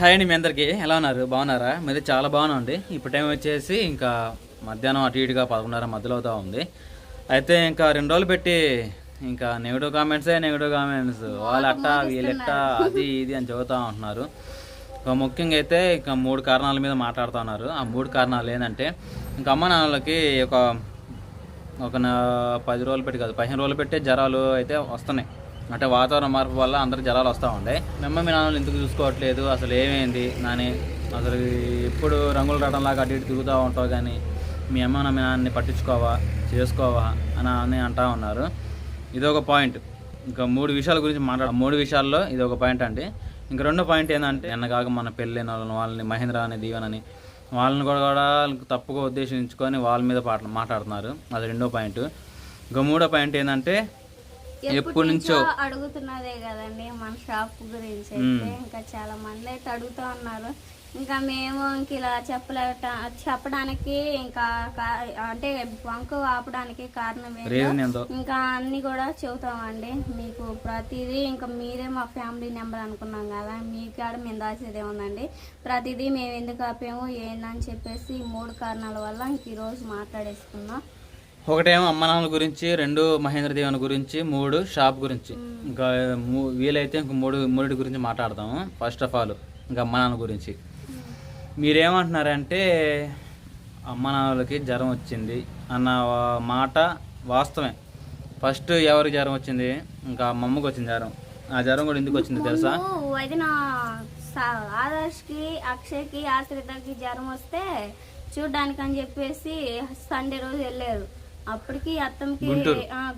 Hi అండి మీ అందరికీ. ఎలా ఉన్నారు? బాగున్నారా? మీరు చాలా బాగున్నాండి ఇప్పుడు టైం వచ్చేసి ఇంకా మధ్యాహ్నం అటు ఇటుగా పదకొండున్నర మధ్యలో అవుతా ఉంది. అయితే ఇంకా రెండు రోజులు పెట్టి ఇంకా నెగిటివ్ కామెంట్సే నెగిటివ్ కామెంట్స్. వాళ్ళట్ట వీళ్ళెట్ట అది ఇది అని చెబుతూ ఉంటున్నారు. ఇంకా ముఖ్యంగా అయితే ఇంకా మూడు కారణాల మీద మాట్లాడుతూ ఉన్నారు. ఆ మూడు కారణాలు ఏంటంటే ఇంకా అమ్మ నాన్నలకి ఒక ఒక నా- పది రోజులు పెట్టి కాదు పదిహేను రోజులు పెట్టే జ్వరాలు అయితే వస్తున్నాయి. అంటే వాతావరణ మార్పు వల్ల అందరు జలాలు వస్తూ ఉండే. మేమ్మ మీ నాన్నలు ఎందుకు చూసుకోవట్లేదు? అసలు ఏమైంది? నాని అసలు ఎప్పుడు రంగుల లాగా అటు ఇటు తిరుగుతూ ఉంటావు కానీ మీ అమ్మ మీ నాన్నని పట్టించుకోవా? చేసుకోవా? అని అని అంటా ఉన్నారు. ఇది ఒక పాయింట్. ఇంకా మూడు విషయాల గురించి మాట్లాడ మూడు విషయాల్లో ఇది ఒక పాయింట్ అండి. ఇంకా రెండో పాయింట్ ఏంటంటే ఎన్నగాక మన పెళ్ళైన వాళ్ళని వాళ్ళని మహేంద్ర అని దీవెనని వాళ్ళని కూడా కూడా తప్పుగా ఉద్దేశించుకొని వాళ్ళ మీద పాట మాట్లాడుతున్నారు. అది రెండో పాయింట్. ఇంకా మూడో పాయింట్ ఏంటంటే ఎప్పటి నుంచో అడుగుతున్నదే కదండి మన షాప్ గురించి. అయితే ఇంకా చాలా మంది అయితే అడుగుతూ ఉన్నారు. ఇంకా మేము ఇంక ఇలా చెప్పలేట చెప్పడానికి ఇంకా అంటే వంక ఆపడానికి కారణం ఏంటో ఇంకా అన్ని కూడా చెబుతామండి. మీకు ప్రతిదీ ఇంకా మీరే మా ఫ్యామిలీ నెంబర్ అనుకున్నాం కదా మీ కాడ మేము దాచేదే ఉందండి ప్రతిదీ మేము ఎందుకు ఆపాము ఏందని చెప్పేసి మూడు కారణాల వల్ల ఇంక ఈరోజు మాట్లాడేసుకుందాం. ఒకటేమో అమ్మ నాన్నల గురించి రెండు మహేంద్ర దేవుని గురించి మూడు షాప్ గురించి. ఇంకా మూ- వీలైతే ఇంక మూడు మూడు గురించి మాట్లాడదాము ఫస్ట్ ఆఫ్ ఆల్ ఇంకా అమ్మ నాన్న గురించి. మీరేమంటున్నారంటే అమ్మ నాన్నలకి జ్వరం వచ్చింది అన్న మాట వాస్తవమే. ఫస్ట్ ఎవరికి జ్వరం వచ్చింది? ఇంకా మా అమ్మకి వచ్చింది జ్వరం. ఆ జ్వరం కూడా ఎందుకు వచ్చింది తెలుసా? అయితే నా ఆదర్శ్కి అక్షయ్కి ఆశ్రితకి జ్వరం వస్తే చూడ్డానికి అని చెప్పేసి సండే రోజు వెళ్ళారు. అప్పటికి అత్తమ్మకి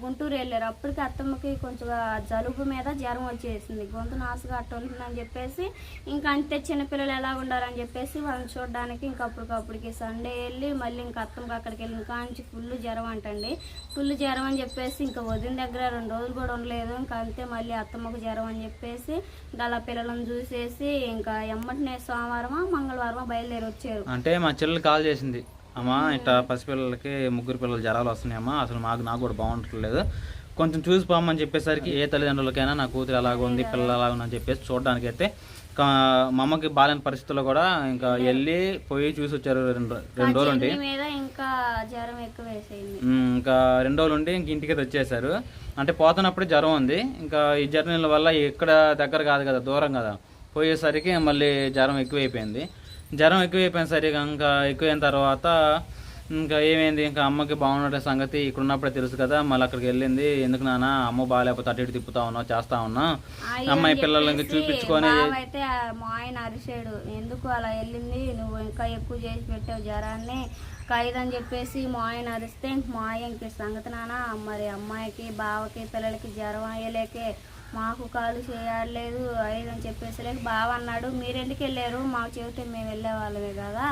గుంటూరు. వెళ్ళారు. అప్పటికి అత్తమ్మకి కొంచెం జలుబు మీద జ్వరం వచ్చేసింది. గొంతు నాసుగా అట్ట ఉంటుందని చెప్పేసి ఇంకా అంతే చిన్నపిల్లలు ఎలా ఉండాలని చెప్పేసి వాళ్ళని చూడడానికి ఇంకా అప్పటికప్పటికి సండే వెళ్ళి మళ్ళీ ఇంకా అత్తమ్మకి అక్కడికి వెళ్ళి ఇంకా నుంచి ఫుల్ జ్వరం అంటండి. ఫుల్ జ్వరం అని చెప్పేసి ఇంకా వదిన దగ్గర రెండు రోజులు కూడా ఉండలేదు. ఇంకా అంతే మళ్ళీ అత్తమ్మకు జ్వరం అని చెప్పేసి ఇంకా అలా పిల్లలను చూసేసి ఇంకా ఎమ్మటినే సోమవారమా మంగళవారమా బయలుదేరి వచ్చారు. అంటే మా చెల్లెలు కాల్ చేసింది. అమ్మా ఇట్లా పసిపిల్లలకి ముగ్గురు పిల్లలు జ్వరాలు వస్తున్నాయమ్మా. అసలు మాకు నాకు కూడా బాగుండట్లేదు. కొంచెం చూసి పోమని చెప్పేసరికి ఏ తల్లిదండ్రులకైనా నా కూతురు ఎలాగ ఉంది పిల్లలు ఎలాగ ఉందని చెప్పేసి చూడడానికి అయితే కా- మా అమ్మకి బాలేని పరిస్థితుల్లో కూడా ఇంకా వెళ్ళి పోయి చూసి వచ్చారు రెండు రెండు రోజులు ఉండి ఇంకా రెండు రోజులు ఉండి ఇంక ఇంటికి వచ్చేసారు. అంటే పోతున్నప్పుడే జ్వరం ఉంది. ఇంకా ఈ జర్నీల వల్ల ఇక్కడ దగ్గర కాదు కదా దూరం కదా. పోయేసరికి మళ్ళీ జ్వరం ఎక్కువైపోయింది. జ్వరం ఎక్కువైపోయిన సరిగా ఇంకా ఎక్కువైన తర్వాత ఇంకా ఏమైంది? ఇంకా అమ్మకి బాగున్న సంగతి ఇక్కడ ఉన్నప్పుడే తెలుసు కదా. మళ్ళీ అక్కడికి వెళ్ళింది. ఎందుకు నాన్న? అమ్మ బాగాలేకపోతే అటు ఇటు తిప్పుతా ఉన్నావు చేస్తా ఉన్నా? అమ్మాయి పిల్లలు ఇంకా చూపించుకొని అయితే మా ఆయన అరిసాడు ఎందుకు అలా వెళ్ళింది? నువ్వు ఇంకా ఎక్కువ చేసి పెట్టావు జ్వరాన్ని. ఖైదని చెప్పేసి మా ఆయన అరిస్తే ఇంక మా ఆయన ఇంక సంగతి నాన్న. మరి అమ్మాయికి బావకి పిల్లలకి జ్వరం అయ్యలేకే. మాకు కాలు చేయలేదు అని చెప్పేసి లేక బావ అన్నాడు మీరు ఎందుకు వెళ్ళారు? మాకు చెబితే మేము వెళ్ళే వాళ్ళమే కదా.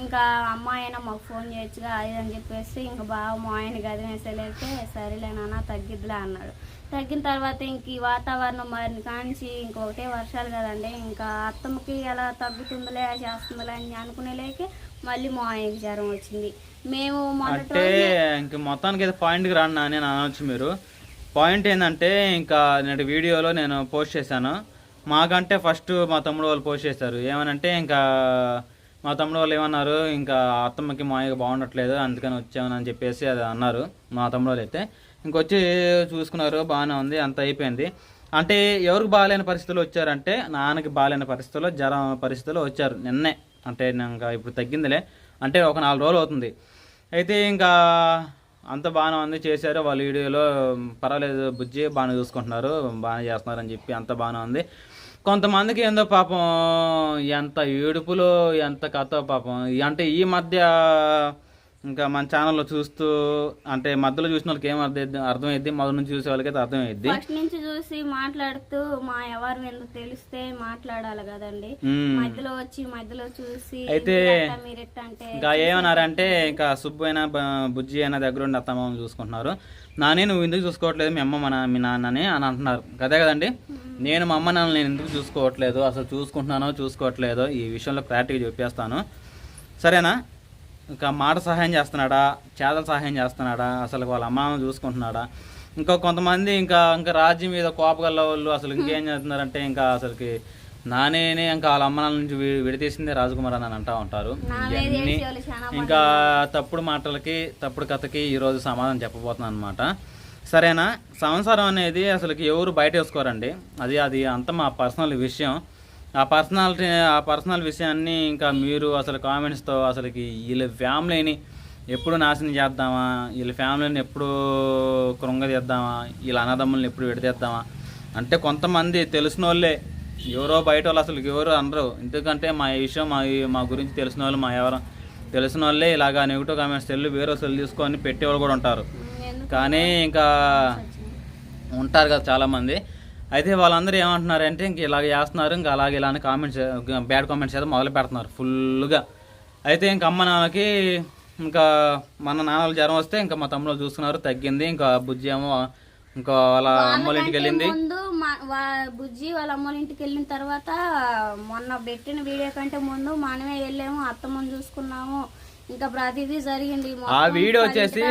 ఇంకా అమ్మాయి అయినా మాకు ఫోన్ చేయొచ్చుగా అది అని చెప్పేసి ఇంకా బావ మా ఆయన గది వేసలేస్తే సరేలే నాన్న తగ్గిద్దిలే అన్నాడు. తగ్గిన తర్వాత ఇంక ఈ వాతావరణం మారిన కాంచి ఇంకొకటే వర్షాలు కదండి ఇంకా అత్తమ్మకి ఎలా తగ్గుతుందిలే చేస్తుందిలే అని అనుకునేలేకే మళ్ళీ మా ఆయనకి జ్వరం వచ్చింది. మేము మొత్తానికి అయితే పాయింట్కి రాను అని అనవచ్చు మీరు. పాయింట్ ఏంటంటే ఇంకా నేటి వీడియోలో నేను పోస్ట్ చేశాను. మాకంటే ఫస్ట్ మా తమ్ముడు వాళ్ళు పోస్ట్ చేశారు. ఏమనంటే ఇంకా మా తమ్ముడు వాళ్ళు ఏమన్నారు ఇంకా అత్తమ్మకి మాయగా బాగుండట్లేదు అందుకని వచ్చామని చెప్పేసి అది అన్నారు మా తమ్ముడు వాళ్ళు అయితే. ఇంకొచ్చి చూసుకున్నారు బాగానే ఉంది అంత అయిపోయింది. అంటే ఎవరికి బాగాలేని పరిస్థితులు వచ్చారంటే నాన్నకి బాగాలేని పరిస్థితుల్లో జ్వరం పరిస్థితుల్లో వచ్చారు నిన్నే. అంటే ఇంకా ఇప్పుడు తగ్గిందిలే. అంటే ఒక నాలుగు రోజులు అవుతుంది. అయితే ఇంకా అంత బాగానే ఉంది చేశారు. వాళ్ళ వీడియోలో పర్వాలేదు బుజ్జి బాగానే చూసుకుంటున్నారు బాగానే చేస్తున్నారు అని చెప్పి అంత బాగానే ఉంది. కొంతమందికి ఏందో పాపం ఎంత ఏడుపులో ఎంత కథ పాపం. అంటే ఈ మధ్య ఇంకా మన ఛానల్లో చూస్తూ అంటే మధ్యలో చూసిన వాళ్ళకి ఏం అర్థం అర్థమైద్ది మొదటి నుంచి చూసే వాళ్ళకైతే అర్థమైద్ది. ఫస్ట్ నుంచి చూసి మాట్లాడుతూ మా ఎవరు ఎందుకు తెలిస్తే మాట్లాడాలి కదండి. మధ్యలో వచ్చి మధ్యలో చూసి అయితే ఇంకా ఏమన్నారంటే ఇంకా సుబ్బు అయినా బుజ్జి అయినా దగ్గర ఉండి అత్తమ్మ చూసుకుంటున్నారు. నానే నువ్వు ఎందుకు చూసుకోవట్లేదు? మీ అమ్మ మన మీ నాన్నని అని అంటున్నారు. కదే కదండి? నేను మా అమ్మ నాన్న నేను ఎందుకు చూసుకోవట్లేదు? అసలు చూసుకుంటున్నానో చూసుకోవట్లేదో ఈ విషయంలో క్లారిటీగా చెప్పేస్తాను. సరేనా? ఇంకా మాట సహాయం చేస్తున్నాడా? చేతల సహాయం చేస్తున్నాడా? అసలు వాళ్ళ అమ్మ నాన్న చూసుకుంటున్నాడా? ఇంకా కొంతమంది ఇంకా ఇంకా రాజ్యం మీద కోపగల వాళ్ళు అసలు ఇంకేం చేస్తున్నారంటే ఇంకా అసలుకి నానేనే ఇంకా వాళ్ళ అమ్మ నుంచి వి- విడదీసిందే రాజకుమార్ అని అంటా ఉంటారు. ఇవన్నీ ఇంకా తప్పుడు మాటలకి తప్పుడు కథకి ఈరోజు సమాధానం చెప్పబోతున్నాను అనమాట సరేనా? సంసారం అనేది అసలుకి ఎవరు బయట వేసుకోరండి? అది అది అంత మా పర్సనల్ విషయం. ఆ పర్సనాలిటీ ఆ పర్సనల్ విషయాన్ని ఇంకా మీరు అసలు కామెంట్స్తో అసలుకి వీళ్ళ ఫ్యామిలీని ఎప్పుడు నాశనం చేద్దామా? వీళ్ళ ఫ్యామిలీని ఎప్పుడు కృంగదీద్దామా వీళ్ళ అన్నదమ్ముల్ని ఎప్పుడు విడదీద్దామా? అంటే కొంతమంది తెలిసిన వాళ్ళే ఎవరో బయట వాళ్ళు అసలు ఎవరు అనరు. ఎందుకంటే మా విషయం మా మా గురించి తెలిసిన వాళ్ళు మా ఎవరు తెలిసిన వాళ్ళే ఇలాగా నెగిటివ్ కామెంట్స్ సెల్లు వేరే సెల్ తీసుకొని పెట్టేవాళ్ళు కూడా ఉంటారు. కానీ ఇంకా ఉంటారు కదా చాలామంది. అయితే వాళ్ళందరూ ఏమంటున్నారంటే ఇంక ఇలాగ చేస్తున్నారు ఇంకా అలాగే ఇలా అని కామెంట్స్ బ్యాడ్ కామెంట్స్ అయితే మొదలు పెడుతున్నారు ఫుల్గా అయితే ఇంక అమ్మ నాన్నకి ఇంకా మన నాన్నలు జ్వరం వస్తే ఇంకా మా తమ్ముళ్ళు చూసుకున్నారు తగ్గింది ఇంకా బుజ్జి ఏమో ఇంకా వాళ్ళ అమ్మోళ్ళ ఇంటికి వెళ్ళింది. ముందు బుజ్జి వాళ్ళ అమ్మోళ్ళ ఇంటికి వెళ్ళిన తర్వాత మొన్న పెట్టిన వీడియో కంటే ముందు మనమే వెళ్ళాము అత్తమ్మని చూసుకున్నాము ఇంకా ప్రతిదీ జరిగింది. ఆ వీడియో వచ్చేసి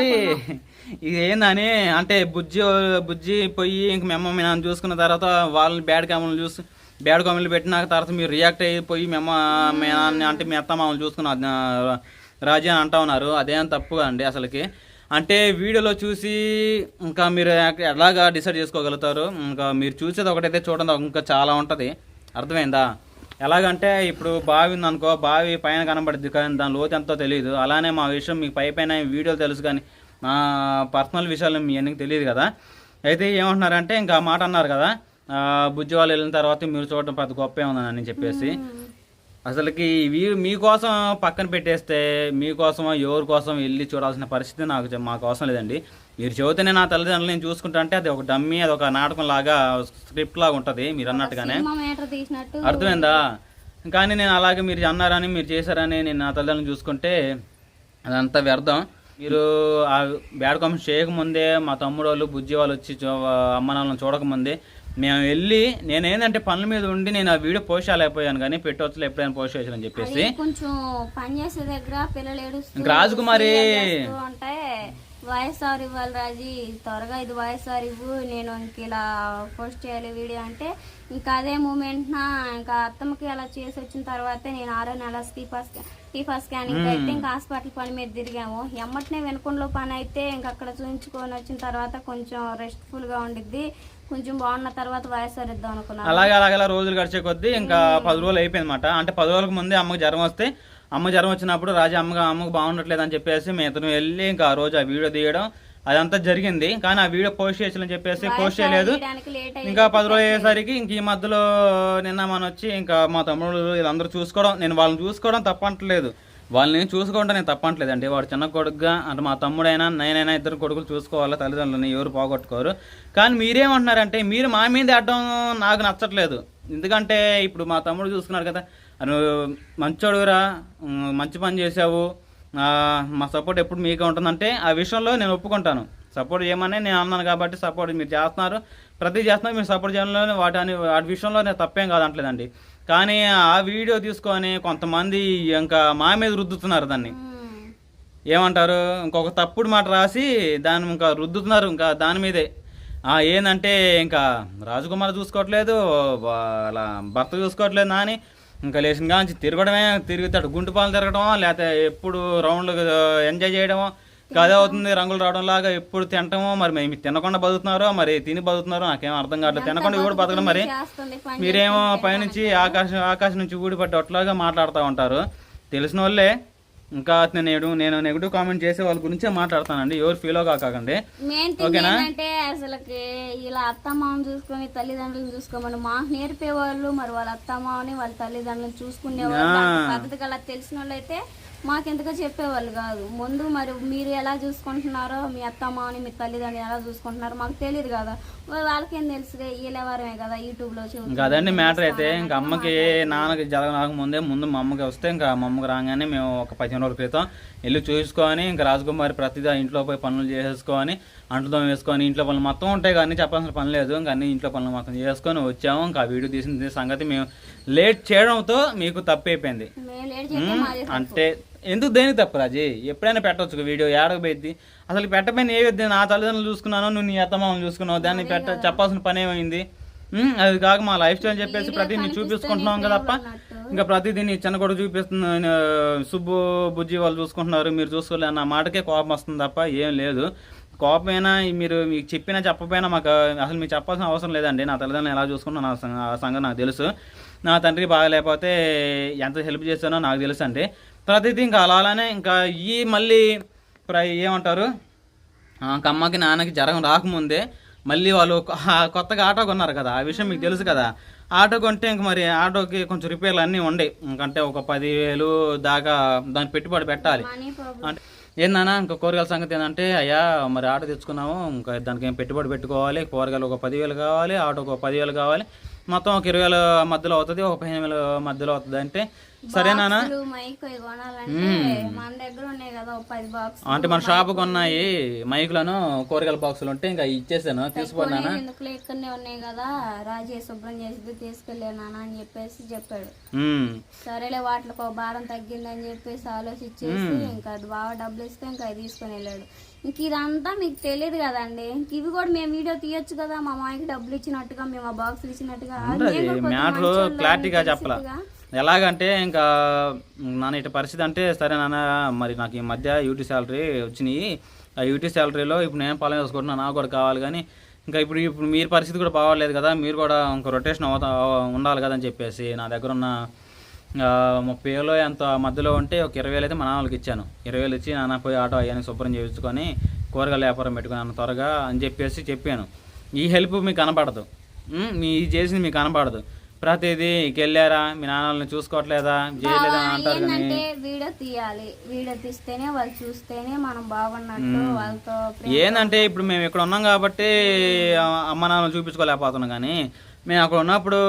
ఏందని అంటే బుజ్జి బుజ్జి పోయి ఇంక మేము మీ నాన్న చూసుకున్న తర్వాత వాళ్ళని బ్యాడ్ కామెంట్లు చూసి బ్యాడ్ కామెంట్లు పెట్టిన తర్వాత మీరు రియాక్ట్ అయిపోయి మేము మీ నాన్న అంటే మీ అత్త మామూలు చూసుకున్న రాజీ అని అంటా ఉన్నారు. అదేం తప్పు అండి అసలుకి. అంటే వీడియోలో చూసి ఇంకా మీరు ఎలాగా డిసైడ్ చేసుకోగలుగుతారు? ఇంకా మీరు చూసేది ఒకటైతే చూడండి ఇంకా చాలా ఉంటుంది. అర్థమైందా? ఎలాగంటే ఇప్పుడు బావి ఉంది అనుకో బావి పైన కనబడుద్ది కానీ దాని లోతు ఎంతో తెలియదు అలానే మా విషయం మీకు పై పైన వీడియోలు తెలుసు కానీ నా పర్సనల్ విషయాలు మీ అన్నీ తెలియదు కదా. అయితే ఏమంటున్నారంటే ఇంకా మాట అన్నారు కదా బుజ్జి వాళ్ళు వెళ్ళిన తర్వాత మీరు చూడటం పెద్ద గొప్ప ఏముందని చెప్పేసి. అసలుకి ఇవి మీకోసం పక్కన పెట్టేస్తే మీకోసం ఎవరి కోసం వెళ్ళి చూడాల్సిన పరిస్థితి నాకు మాకు అవసరం లేదండి. మీరు చెబితేనే నా తల్లిదండ్రులు నేను చూసుకుంటా అంటే అది ఒక డమ్మీ అది ఒక నాటకం లాగా స్క్రిప్ట్ లాగా ఉంటుంది మీరు అన్నట్టుగానే. అర్థమైందా? కానీ నేను అలాగే మీరు అన్నారని మీరు చేశారని నేను నా తల్లిదండ్రులు చూసుకుంటే అదంతా వ్యర్థం. మీరు ఆ బ్యాడ్ కామెంట్స్ చేయకముందే మా తమ్ముడు వాళ్ళు బుజ్జి వాళ్ళు వచ్చి అమ్మ నాన్నలను చూడకముందే మేము వెళ్ళి నేను ఏంటంటే పనుల మీద ఉండి నేను ఆ వీడియో పోస్ట్ చేయలేకపోయాను కానీ పెట్టవచ్చు ఎప్పుడైనా పోస్ట్ చేయాలని చెప్పేసి. కొంచెం పని చేసే దగ్గర పిల్లలు రాజకుమారి- సీరియల్ వాయిస్ఆర్ ఇవ్వాలి రాజీ. త్వరగా ఇది వాయిస్ఆర్ ఇవ్వు. నేను ఇంక ఇలా పోస్ట్ చేయాలి వీడియో అంటే ఇంకా అదే మూమెంట్ నా. ఇంకా అత్తమ్మకి అలా చేసి వచ్చిన తర్వాతే నేను ఆరో నెల టీఫా టీఫా స్కానింగ్ అయితే ఇంకా హాస్పిటల్ పని మీద తిరిగాము. ఎమ్మటనే వెనుకొండలో పని అయితే ఇంకా అక్కడ చూపించుకొని వచ్చిన తర్వాత కొంచెం రెస్ట్ఫుల్గా ఉండిద్ది. కొంచెం బాగున్న తర్వాత వాయిస్ఆర్ ఇద్దాం అనుకున్నాను. అలాగే అలాగే అలా రోజులు గడిచే కొద్దీ ఇంకా పది రోజులు అయిపోయింది అంటే పది రోజులకు ముందే అమ్మకి జ్వరం వస్తే అమ్మ జ్వరం వచ్చినప్పుడు రాజా అమ్మగా అమ్మకు బాగుండట్లేదు అని చెప్పేసి మేము ఇతను వెళ్ళి ఇంకా ఆ రోజు ఆ వీడియో తీయడం అదంతా జరిగింది. కానీ ఆ వీడియో పోస్ట్ చేయాలని చెప్పేసి పోస్ట్ చేయలేదు. ఇంకా పది రోజులు అయ్యేసరికి ఇంక ఈ మధ్యలో నిన్న మన వచ్చి ఇంకా మా తమ్ముడు వీళ్ళందరూ చూసుకోవడం నేను వాళ్ళని చూసుకోవడం తప్పంటలేదు వాళ్ళని చూసుకోవడం నేను తప్పంటలేదు అంటే వాడు చిన్న కొడుకుగా అంటే మా తమ్ముడైనా నేనైనా ఇద్దరు కొడుకులు చూసుకోవాలా తల్లిదండ్రులని ఎవరు పోగొట్టుకోరు. కానీ మీరేమంటున్నారంటే మీరు మా మీద ఆడడం నాకు నచ్చట్లేదు. ఎందుకంటే ఇప్పుడు మా తమ్ముడు చూసుకున్నాడు కదా ఉమ్, మంచి పని చేసావు మా సపోర్ట్ ఎప్పుడు మీకే ఉంటుందంటే ఆ విషయంలో నేను ఒప్పుకుంటాను. సపోర్ట్ చేయమని నేను అన్నాను కాబట్టి సపోర్ట్ మీరు చేస్తున్నారు. ప్రతి చేస్తున్నారు మీరు సపోర్ట్ చేయడంలో వాటి అని వాటి విషయంలో నేను తప్పేం కాదంటలేదండి కానీ ఆ వీడియో తీసుకొని కొంతమంది ఇంకా మా మీద రుద్దుతున్నారు దాన్ని. ఏమంటారు? ఇంకొక తప్పుడు మాట రాసి దాన్ని ఇంకా రుద్దుతున్నారు ఇంకా దాని మీదే. ఆ, ఏందంటే ఇంకా రాజకుమార్ చూసుకోవట్లేదు వాళ్ళ భర్త చూసుకోవట్లేదు నాని. ఇంకా లేచిన కాంచి తిరగడమే తిరుగుతాడు. గుంటు పాలు తిరగడమో లేకపోతే ఎప్పుడు రౌండ్లు ఎంజాయ్ చేయడమో? ఇంకా అదే అవుతుంది రంగులు రావడం లాగా ఎప్పుడు తినటమో మరి మేము తినకుండా బతుకుతున్నారో మరి తిని బతుకుతున్నారో నాకేం అర్థం కావట్లేదు. తినకుండా కూడా బతకడం మరి? మీరేమో పైనుంచి ఆకాశం ఆకాశం నుంచి ఊడిపడ్డ అట్లాగా మాట్లాడుతూ ఉంటారు. తెలిసిన వాళ్ళే ఇంకా నేను నేను నెగిటివ్ కామెంట్ చేసే వాళ్ళ గురించే మాట్లాడతానండి. ఎవరు ఫీల్ కాకండి. ఏంటంటే అసలుకి ఇలా అత్తమామని చూసుకొని తల్లిదండ్రులను చూసుకోమని మాకు నేర్పేవాళ్ళు మరి వాళ్ళ అత్తమామని వాళ్ళ తల్లిదండ్రులను చూసుకునేవాళ్ళు పద్ధతి గల తెలిసిన వాళ్ళు అయితే మాకెందుకో చెప్పేవాళ్ళు కాదు. ముందు మరి మీరు ఎలా చూసుకుంటున్నారో మీ అత్తమామని మీ తల్లిదండ్రులు ఎలా చూసుకుంటున్నారో మాకు తెలియదు కదా. వాళ్ళకేం తెలుసు వీళ్ళెవరమే కదా యూట్యూబ్లో చూసి. ఇంకా అదండి మ్యాటర్ అయితే. ఇంకా అమ్మకి నాన్నకి జరగక ముందే ముందు మా అమ్మకి వస్తే ఇంకా మా అమ్మకి రాగానే మేము ఒక పదిహేను రోజుల క్రితం. వెళ్ళి చూసుకొని ఇంకా రాజకుమారి ప్రతిదా ఇంట్లో పోయి పనులు చేసేసుకొని అంటుతో వేసుకొని ఇంట్లో పనులు మొత్తం ఉంటాయి కానీ చెప్పాల్సిన పని లేదు. ఇంకా అన్ని ఇంట్లో పనులు మొత్తం చేసుకొని వచ్చాము. ఇంకా వీడియో తీసిన సంగతి మేము లేట్ చేయడంతో మీకు తప్పు. అంటే ఎందుకు దేనికి తప్పు రాజీ? ఎప్పుడైనా పెట్టవచ్చు వీడియో ఏడకపోయింది అసలు పెట్టపోయిన ఏ నా తల్లిదండ్రులు చూసుకున్నాను నువ్వు నీ అత్తమామని చూసుకున్నావు దాన్ని పెట్ట చెప్పాల్సిన పని ఏమైంది అది కాక మా లైఫ్ స్టైల్ చెప్పేసి ప్రతిదీ కనిపిస్తేనే చూపించుకుంటున్నాం కదప్ప. అన్నట్టు. ఇంకా ప్రతిదీ నీ చిన్న కూడా చూపిస్తున్నా ఆ, సుబ్బు బుజ్జి వాళ్ళు చూసుకుంటున్నారు మీరు చూసుకోలే అన్న మాటకే కోపం వస్తుంది తప్ప ఏం లేదు. కోపమైనా మీరు మీకు చెప్పినా చెప్పకపోయినా మాకు అసలు మీకు చెప్పాల్సిన అవసరం లేదండి. నా తల్లిదండ్రులు ఎలా చూసుకున్నా నా సంగతి నాకు తెలుసు. నా తండ్రి బాగాలేకపోతే ఎంత హెల్ప్ చేశానో నాకు తెలుసు అండి. ప్రతిదీ ఇంకా అలా అలానే ఇంకా ఈ మళ్ళీ ప్ర- ఏమంటారు? అమ్మకి నాన్నకి జ్వరం రాకముందే మళ్ళీ వాళ్ళు కొత్తగా ఆటో కొన్నారు కదా ఆ విషయం మీకు తెలుసు కదా. ఆటో కొంటే ఇంక మరి ఆటోకి కొంచెం రిపేర్లు అన్నీ ఉండే. ఇంకంటే ఒక పదివేలు దాకా దానికి పెట్టుబడి పెట్టాలి. అంటే ఏందన్నా ఇంకా కూరగాయల సంగతి ఏంటంటే అయ్యా మరి ఆటో తెచ్చుకున్నాము ఇంకా దానికి ఏం పెట్టుబడి పెట్టుకోవాలి కూరగాయలు ఒక పదివేలు కావాలి ఆటోకి ఒక పదివేలు కావాలి. మొత్తం ఒక ఇరవై వేల మధ్యలో అవుతుంది ఒక పదిహేను వేల మధ్యలో అవుతుంది అంటే సరేనా అంటే మన షాపుకి ఉన్నాయి మైకులను కూరగాయల బాక్సులు ఉంటే ఇంకా ఇచ్చేసాను. తీసుకున్నానా ఎందుకు ఇక్కడనే ఉన్నాయి కదా రాజే శుభ్రం చేసి తీసుకెళ్ళానా అని చెప్పేసి చెప్పాడు. సరేలే వాటికి భారం తగ్గిందని చెప్పేసి ఆలోచించేసి ఇంకా బాగా డబ్బులు ఇస్తే ఇంకా తీసుకొని వెళ్ళాడు. ఇంక ఇదంతా మీకు తెలియదు కదండి. ఇంక ఇవి కూడా మేము వీడియో తీయొచ్చు కదా మా మాయకి డబ్బులు ఇచ్చినట్టుగా మేము ఆ బాక్సులు ఇచ్చినట్టుగా. మ్యాటర్ క్లారిటీగా చెప్పాల. ఎలాగంటే ఇంకా నాన్న ఇటు పరిస్థితి అంటే సరే నాన్న మరి నాకు ఈ మధ్య యూటీ శాలరీ వచ్చినాయి. ఆ యూటీ శాలరీలో ఇప్పుడు నేను పాలన చేసుకుంటున్నా నాకు కూడా కావాలి కానీ ఇంకా ఇప్పుడు ఇప్పుడు మీరు పరిస్థితి కూడా బాగోలేదు కదా మీరు కూడా ఇంకా రొటేషన్ అవుతా ఉండాలి కదా అని చెప్పేసి నా దగ్గర ఉన్న ముప్పై వేలు ఎంత మధ్యలో ఉంటే ఒక ఇరవై వేలు అయితే మా నాన్నకి ఇచ్చాను. ఇరవై వేలు ఇచ్చి నాన్న పోయి ఆటో అయ్యాన్ని శుభ్రం చేయించుకొని కూరగాయల వ్యాపారం పెట్టుకున్నాను త్వరగా అని చెప్పేసి చెప్పాను. ఈ హెల్ప్ మీకు కనపడదు. మీ ఇది చేసింది మీకు కనపడదు. ప్రతిదీ వెళ్ళారా మీ నాన్నల్ని చూసుకోవట్లేదా? చేయలేదా అంటారు కానీ. ఏంటంటే వీడియో తీయాలి. వీడియో తీస్తేనే వాళ్ళు చూస్తేనే మనం బాగున్నట్టు వాళ్ళతో ప్రేమ- ఏంటంటే ఇప్పుడు మేము ఇక్కడ ఉన్నాం కాబట్టి అమ్మ నాన్న చూపించుకోలేకపోతున్నాం కానీ మేము అక్కడ ఉన్నప్పుడు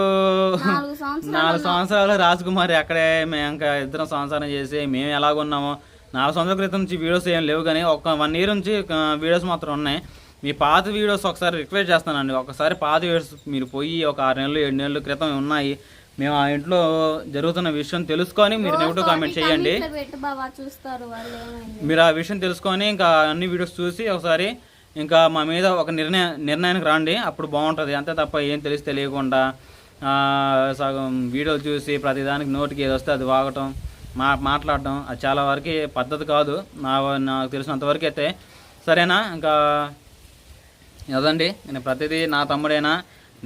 నాలుగు సంవత్సరాలు నాలుగు సంవత్సరాలు రాజకుమారి అక్కడే మేము ఇంకా ఇద్దరం సంసారం చేసి మేము ఎలాగున్నామో నాలుగు సంవత్సరాల క్రితం నుంచి వీడియోస్ ఏం లేవు కానీ ఒక వన్ ఇయర్ నుంచి వీడియోస్ మాత్రం ఉన్నాయి. మీ పాత వీడియోస్ ఒకసారి రిక్వెస్ట్ చేస్తానండి. ఒకసారి పాత వీడియోస్ మీరు పోయి ఒక ఆరు నెలలు ఏడు నెలల క్రితం ఉన్నాయి. మేము ఆ ఇంట్లో జరుగుతున్న విషయం తెలుసుకొని మీరు నెగిటివ్ కామెంట్ చేయండి. మీరు ఆ విషయం తెలుసుకొని ఇంకా అన్ని వీడియోస్ చూసి ఒకసారి ఇంకా మా మీద ఒక నిర్ణయం నిర్ణయానికి రండి. అప్పుడు బాగుంటుంది. అంతే తప్ప ఏం తెలిసి తెలియకుండా సగం వీడియోలు చూసి ప్రతిదానికి నోటికి ఏది వస్తే అది వాగటం మా మాట్లాడటం అది చాలా వరకు పద్ధతి కాదు. నా నాకు తెలిసినంత వరకు అయితే. సరేనా? ఇంకా అదండి. నేను ప్రతిదీ నా తమ్ముడైనా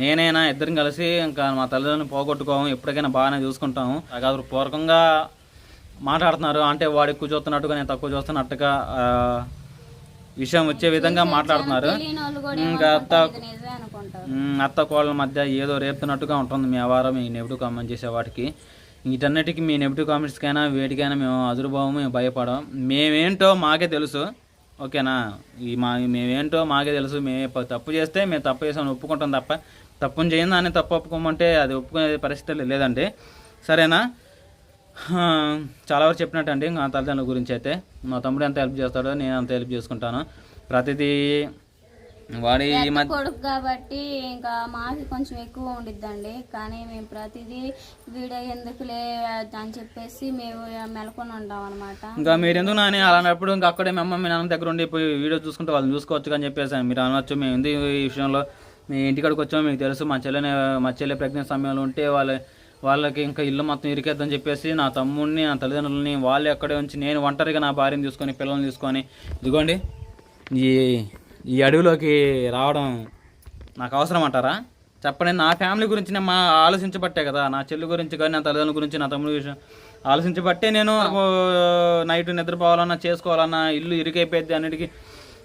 నేనైనా ఇద్దరం కలిసి ఇంకా మా తల్లిదండ్రులను పోగొట్టుకోము. ఎప్పటికైనా బాగానే చూసుకుంటాము. కాదు పూర్వకంగా మాట్లాడుతున్నారు. అంటే వాడు ఎక్కువ చూస్తున్నట్టుగా నేను తక్కువ చూస్తున్నట్టుగా విషయం వచ్చే విధంగా మాట్లాడుతున్నారు. ఇంకా అత్త అత్త కోళ్ళ మధ్య ఏదో రేపుతున్నట్టుగా ఉంటుంది మీ వ్యవహారం. మీ నెగిటివ్ కామెంట్ చేసే వాటికి. వీటన్నిటికీ మీ నెగిటివ్ కామెంట్స్కైనా వేటికైనా మేము అదురుభావం మేము భయపడం మేమేంటో మాకే తెలుసు. ఓకేనా? ఈ మా మేమేంటో మాకే తెలుసు. మేము తప్పు చేస్తే మేము తప్పు చేసామని ఒప్పుకుంటాం తప్ప తప్పుని చేయని అని తప్పు ఒప్పుకోమంటే అది ఒప్పుకునే పరిస్థితి లేదండి. సరేనా? చాలా వరకు చెప్పినట్టు అండి మా తల్లిదండ్రుల గురించి అయితే. మా తమ్ముడు ఎంత హెల్ప్ చేస్తాడో నేను అంత హెల్ప్ చేసుకుంటాను. ప్రతిదీ వాడి కొడుకు కాబట్టి ఇంకా మాకి కొంచెం ఎక్కువ ఉండిద్దండి. కానీ మేము ప్రతిదీ వీడియో ఎందుకులే అని చెప్పేసి మేము మెలకొని ఉంటాం అనమాట ఇంకా మీరు ఎందుకు నాని అలాంటప్పుడు ఇంకా అక్కడే మీ అమ్మ మీ నాన్న దగ్గర ఉండి పోయి వీడియో చూసుకుంటే వాళ్ళని చూసుకోవచ్చు అని చెప్పేసి మీరు అనవచ్చు మేము ఎందుకు ఈ విషయంలో మీ ఇంటికాడికి వచ్చామో మీకు తెలుసు. మా చెల్లెని మా చెల్లె ప్రెగ్నెంట్ సమయంలో ఉంటే వాళ్ళ వాళ్ళకి ఇంకా ఇల్లు మొత్తం ఇరికేద్దని చెప్పేసి నా తమ్ముడిని నా తల్లిదండ్రులని వాళ్ళు ఎక్కడే ఉంచి నేను ఒంటరిగా నా భార్యను తీసుకొని పిల్లల్ని తీసుకొని ఇదిగోండి. ఈ ఈ అడవిలోకి రావడం నాకు అవసరం అంటారా? చెప్పండి నా ఫ్యామిలీ గురించి నేను మా ఆలోచించబట్టే కదా. నా చెల్లి గురించి కానీ నా తల్లిదండ్రుల గురించి నా తమ్ముడి విషయం ఆలోచించబట్టే నేను నైట్ నిద్రపోవాలన్నా చేసుకోవాలన్నా ఇల్లు ఇరుకైపోయింది అన్నిటికీ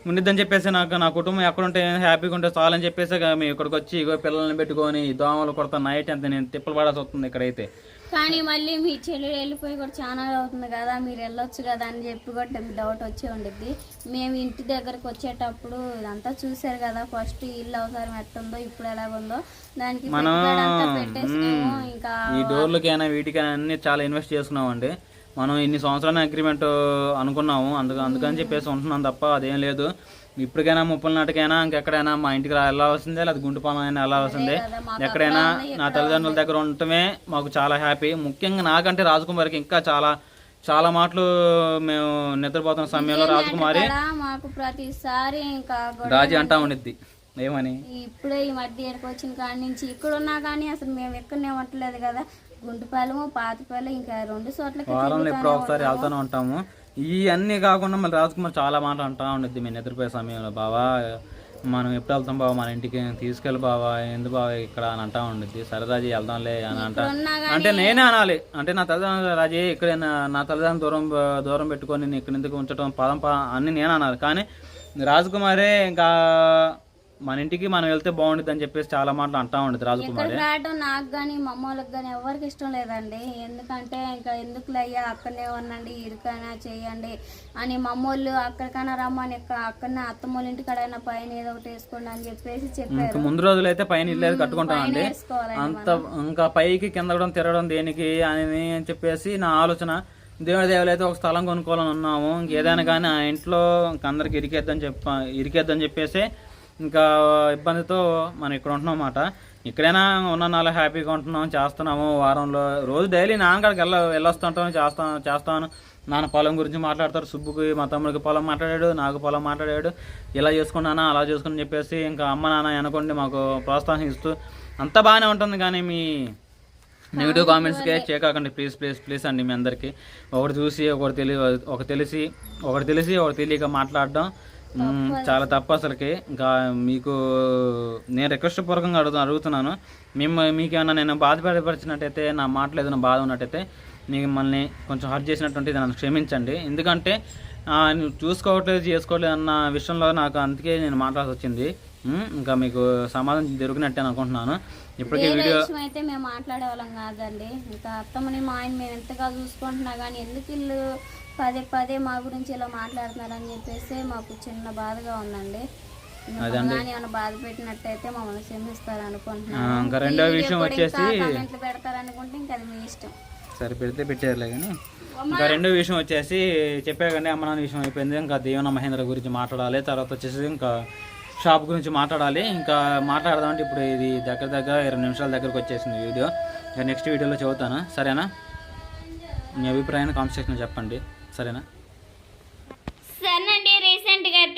ఉండిద్దని చెప్పేసి నాకు నా కుటుంబం ఎక్కడుంటే హ్యాపీగా ఉంటే చాలని చెప్పేసి మేము ఇక్కడికి వచ్చి ఇగో పిల్లల్ని పెట్టుకొని దోమలు కొడతా నైట్ అంత నేను తిప్పలు పడాల్సి వస్తుంది ఇక్కడైతే. కానీ మళ్ళీ మీ చెల్లి వెళ్ళిపోయి కూడా చాలా అవుతుంది కదా మీరు వెళ్ళొచ్చు కదా అని చెప్పి కూడా డౌట్ వచ్చే ఉండిద్ది. మేము ఇంటి దగ్గరకు వచ్చేటప్పుడు ఇదంతా చూసారు కదా ఫస్ట్ ఇల్లు అవసరం ఎట్టుందో ఇప్పుడు ఎలాగుందో. దానికి పెట్టేసినాము ఇంకా ఈ డోర్లకైనా వీటికైనా అన్ని చాలా ఇన్వెస్ట్ చేసుకున్నామండి మనం ఇన్ని సంవత్సరాల అగ్రిమెంట్ అనుకున్నాము అందుకు అందుకని చెప్పేసి ఉంటున్నాం తప్ప అదేం లేదు. ఇప్పటికైనా ముప్పల నాటికైనా ఇంకెక్కడైనా మా ఇంటికి రా వెళ్ళాల్సిందే లేదా గుంటుపాలెం అయినా వెళ్ళాల్సిందే. ఎక్కడైనా నా తల్లిదండ్రుల దగ్గర ఉండటమే మాకు చాలా హ్యాపీ. ముఖ్యంగా నాకంటే రాజకుమారికి ఇంకా చాలా చాలా మాటలు మేము నిద్రపోతున్న సమయంలో రాజకుమారి మాకు ప్రతిసారి ఇంకా రాజీ అంటా ఉండిద్ది. ఏమని? ఇప్పుడే ఈ మధ్య వచ్చిన కాడి నుంచి ఇక్కడ ఉన్నా కానీ అసలు మేము ఎక్కడనే ఉండట్లేదు కదా. గుంటుపాలెము పాతపాలెం ఇంకా రెండు చోట్లకి వారంలో ఎప్పుడో ఒకసారి వెళ్తూనే ఉంటాము. ఈ అన్నీ కాకుండా మళ్ళీ రాజ్కుమార్ చాలా మాట అంటా ఉండద్ది మేము నిద్రపోయే సమయంలో బావా మనం ఎప్పుడు వెళ్తాం బావా మన ఇంటికి తీసుకెళ్ళి బావా ఎందుకు బావా ఇక్కడ? అని అంటా ఉండిద్ది. సరే రాజీ వెళ్దాంలే అని అంటా. అంటే నేనే అనాలి. అంటే నా తల్లిదండ్రులు రాజీ ఇక్కడ నా- తల్లిదండ్రులు దూరం దూరం పెట్టుకొని నేను ఇక్కడ ఎందుకు ఉంచడం పదం ప అన్ని నేను అనాలి. కానీ రాజకుమారే ఇంకా మన ఇంటికి మనం వెళ్తే బాగుంటుంది అని చెప్పేసి చాలా మాటలు అంటా ఉండేది రాజకుమారే. ఇక్కడికి రావడం నాకు కానీ మా అమ్మోళ్ళకి కానీ ఎవరికి ఇష్టం లేదండి. ఎందుకంటే ఇంకా ఎందుకు అయ్యా అక్కడనే ఉండండి ఇరుకైనా చేయండి అని మా అమ్మోళ్ళు అక్కడికైనా రమ్మని ఇక్కడ అక్కడనే అత్తమ్మోళ్ళ ఇంటికాడైనా పైన ఏదో ఒకటి వేసుకోండి అని చెప్పేసి చెప్పారు. ముందు రోజులు అయితే పైన ఇల్లు అయితే కట్టుకుంటామండి. వేసుకోవాలండి అంత ఇంకా పైకి కిందడం తిరగడం దేనికి అని అని చెప్పేసి నా ఆలోచన. దేవుడి దేవులు అయితే ఒక స్థలం కొనుక్కోవాలని ఉన్నాము. ఇంకేదైనా కానీ ఆ ఇంట్లో ఇంక అందరికి ఇరికేద్దని చెప్ప ఇరికేద్దని చెప్పేసి ఇంకా ఇబ్బందితో మనం ఇక్కడ ఉంటున్నాం అన్నమాట. ఇక్కడైనా ఉన్న నాలుగు హ్యాపీగా ఉంటున్నాం చేస్తున్నాము వారంలో రోజు డైలీ నాన్నగారికి వెళ్ళ వెళ్ళొస్తుంటాను చేస్తాను చేస్తాను. నాన్న పొలం గురించి మాట్లాడతారు సుబ్బుకి మా తమ్ముడికి పొలం మాట్లాడాడు నాకు పొలం మాట్లాడాడు. ఇలా చేసుకున్నానా అలా చేసుకుని చెప్పేసి ఇంకా అమ్మ నాన్న అనుకోండి మాకు ప్రోత్సాహం ఇస్తూ అంతా బాగానే ఉంటుంది కానీ మీ నెగిటివ్ కామెంట్స్కే చేకాకండి. ప్లీజ్ ప్లీజ్ ప్లీజ్ అండి మీ అందరికీ. ఒకటి చూసి ఒకటి తెలియ ఒకటి తెలిసి ఒకటి తెలిసి ఒకటి తెలియక మాట్లాడడం. చాలా తప్పు అసలుకి. ఇంకా మీకు నేను రిక్వెస్ట్ పూర్వకంగా అడుగు అడుగుతున్నాను. మేము మీకేమన్నా నేను బాధపడిపరిచినట్టయితే నా మాటలు ఏదైనా బాధ ఉన్నట్టయితే మిమ్మల్ని కొంచెం హర్ట్ చేసినట్టుంటే నన్ను క్షమించండి. ఎందుకంటే చూసుకోవట్లేదు చేసుకోవట్లేదు అన్న విషయంలో నాకు అందుకే నేను మాట్లాడాల్సి వచ్చింది. ఇంకా మీకు సమాధానం దొరికినట్టే అనుకుంటున్నాను. ఇప్పటికే వీడియో అయితే మేము మాట్లాడే వాళ్ళం కాదండి. ఇంకా అత్తమ్మని మా ఆయన మేము ఎంతగా చూసుకుంటున్నా కానీ ఎందుకు వీళ్ళు పదే పదే మా గురించి ఇలా మాట్లాడుతున్నారని చెప్పేసి మాకు చిన్న బాధగా ఉందండి. కానీ ఏమైనా బాధ పెట్టినట్టయితే మమ్మల్ని క్షమిస్తారు అనుకుంటున్నాను. ఇంకా రెండో విషయం వచ్చేసి కామెంట్లు పెడతారనుకుంటే ఇంకా అది మీ ఇష్టం. సరే పెడితే పెట్టారులే కానీ. ఇంకా రెండో విషయం వచ్చేసి చెప్పా కానీ అమ్మ నాన్న విషయం అయిపోయింది. ఇంకా దీవెన మహేంద్ర గురించి మాట్లాడాలి. తర్వాత వచ్చేసి ఇంకా షాప్ గురించి మాట్లాడాలి. ఇంకా మాట్లాడదామంటే ఇప్పుడు ఇది దగ్గర దగ్గర ఇరవై నిమిషాల దగ్గరకు వచ్చేసింది వీడియో. ఇంకా నెక్స్ట్ వీడియోలో చదువుతాను సరేనా? మీ అభిప్రాయాన్ని కామెంట్ సెక్షన్లో చెప్పండి. సరేనా? సరేనండి.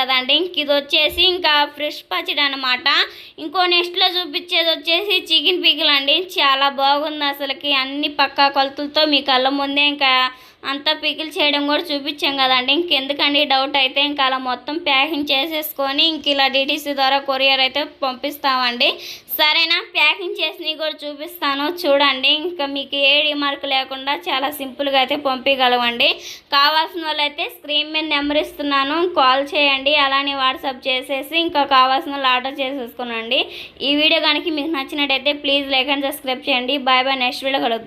కదండి. ఇంక ఇది వచ్చేసి ఇంకా ఫ్రెష్ పచ్చడి అనమాట ఇంకో నెక్స్ట్లో చూపించేది వచ్చేసి చికెన్ పికిల్ అండి. చాలా బాగుంది అసలుకి. అన్ని పక్కా కొలతలతో మీ కళ్ళ ముందే ఇంకా అంతా పికిల్ చేయడం కూడా చూపించాం కదండి. ఇంకెందుకండి డౌట్ అయితే ఇంకా అలా మొత్తం ప్యాకింగ్ చేసేసుకొని ఇంక ఇలా డిటీసీ ద్వారా కొరియర్ అయితే పంపిస్తామండి. సరేనా ప్యాకింగ్ చేసినవి కూడా చూపిస్తాను. చూడండి ఇంకా మీకు ఏ రిమార్క్ లేకుండా చాలా సింపుల్గా అయితే పంపించగలవండి కావాల్సిన వాళ్ళైతే స్క్రీన్ మీద నెంబర్ ఇస్తున్నాను. కాల్ చేయండి అలానే వాట్సాప్ చేసేసి ఇంకా కావాల్సిన వాళ్ళు ఆర్డర్ చేసేసుకోనండి. ఈ వీడియో కనుక మీకు నచ్చినట్టయితే ప్లీజ్ లైక్ అండ్ సబ్స్క్రైబ్ చేయండి. బాయ్ బాయ్ నెక్స్ట్ వీడియో కలుద్దాం.